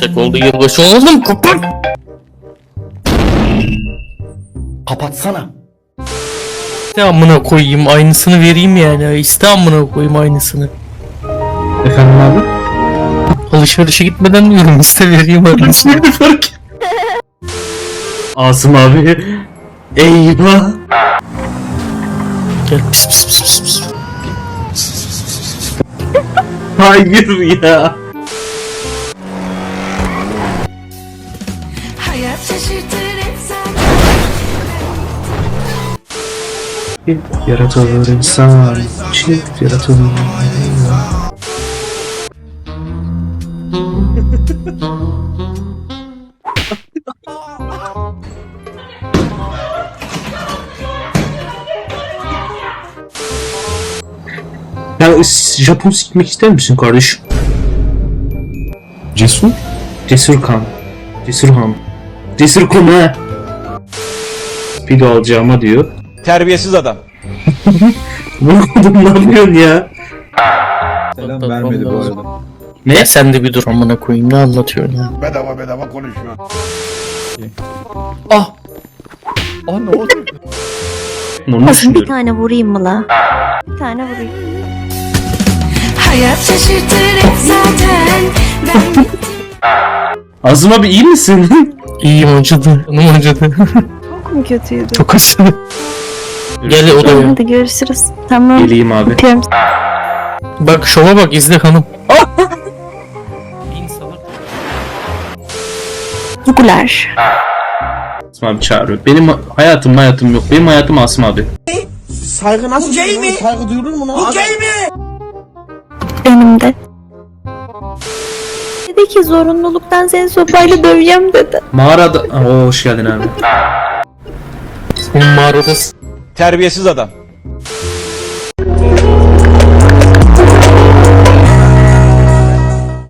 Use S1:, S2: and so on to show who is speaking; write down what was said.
S1: sıcak oldu yılbaşı oğlum kapat.
S2: Kapatsana.
S1: İste amına koyayım aynısını vereyim yani. İste amına koyayım aynısını.
S2: Efendim abi?
S1: Alışverişe gitmeden diyorum iste vereyim aynısını.
S2: Ne fark? Asım abi. Eyvah.
S1: Gel pis pis pis pis pis.
S2: Hayır ya.
S3: Hayat şaşırtır hep zaten
S2: Yaratılır insan. Çift yaratılır. Ya Japon sikmek ister misin kardeşim?
S4: Cesur?
S2: Cesur kan. Cesur han. Cesur konu Speed alacağıma diyor.
S5: Terbiyesiz adam.
S2: Vurmadım ne yapıyorsun ya?
S4: Selam vermedi bu arada.
S1: Ne? Sen de bir dur amına koyayım ne anlatıyorsun ya?
S6: Bedava bedava konuşuyor.
S1: Ah
S4: Aa ne oldu?
S2: Onu
S7: Bakın bir
S2: düşünüyorum.
S7: tane vurayım mı la? Bir tane vurayım.
S3: Hayat şaşırtır hep zaten Ben
S2: Azım abi iyi misin?
S1: İyiyim acıdı. Canım acıdı.
S7: Çok mu kötüydü?
S1: Çok acıdı. Gel odaya.
S7: Hadi görüşürüz. Tamam.
S2: Geleyim abi.
S7: Öpüyorum.
S1: Bak şova bak izle hanım.
S7: Gular.
S2: Asım abi çağırıyor. Benim hayatım hayatım yok. Benim hayatım Asım abi.
S7: Önümde. Dedi ki zorunluluktan seni sopayla döveceğim dedi.
S2: Mağarada... Oo, hoş geldin abi.
S1: Senin mağaradasın.
S5: Terbiyesiz adam.